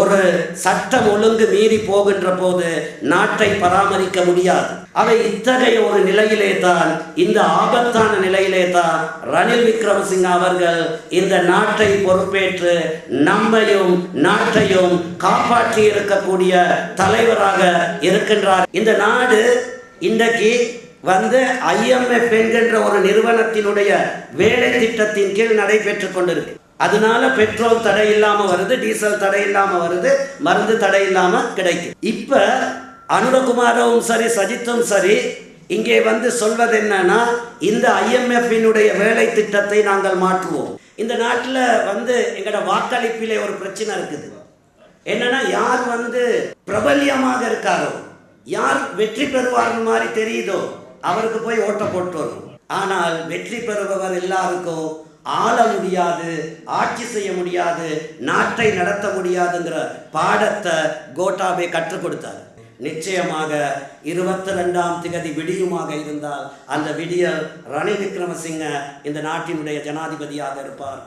ஒரு சட்டம் ஒழுங்கு மீறி போகின்ற போது நாட்டை பராமரிக்க முடியாது. அவை இத்தகைய ஒரு நிலையிலே தான் இந்த ஆபத்தான நிலையிலே தான் ரணில் விக்ரமசிங்க அவர்கள் இந்த நாட்டை பொறுப்பேற்று நம்மையும் நாட்டையும் காப்பாற்றி இருக்கக்கூடிய தலைவராக இருக்கின்றார். இந்த நாடு இன்றைக்கு வந்து ஐஎம்எஃப் என்கின்ற ஒரு நிறுவனத்தினுடைய வேலை திட்டத்தின் கீழ் நடைபெற்று கொண்டிருக்கு. அதனால பெட்ரோல் தடை இல்லாம வருது டீசல் தடை இல்லாம வருது மருந்து தடை இல்லாம கிடைக்கும் இப்ப அனுரகுமாரவும் சரி சஜித்தும் சரி இங்கே வந்து சொல்வது என்னன்னா இந்த ஐஎம்எஃபினுடைய வேலை திட்டத்தை நாங்கள் மாற்றுவோம். இந்த நாட்டில் வந்து எங்களோட வாக்களிப்பிலே ஒரு பிரச்சனை இருக்குது. என்னன்னா யார் வந்து பிரபல்யமாக இருக்காரோ யார் வெற்றி பெறுவார்னு மாதிரி தெரியுதோ அவருக்கு போய் ஓட்ட போட்டு வரும். ஆனால் வெற்றி பெறுபவர் எல்லாருக்கும் ஆள முடியாது ஆட்சி செய்ய முடியாது நாட்டை நடத்த முடியாதுங்கிற பாடத்தை கோட்டாபே கற்றுக் கொடுத்தார். நிச்சயமாக இருபத்தி ரெண்டாம் திகதி விடியுமாக இருந்தால் அந்த விடியல் ரணில் விக்ரமசிங்க இந்த நாட்டினுடைய ஜனாதிபதியாக இருப்பார்.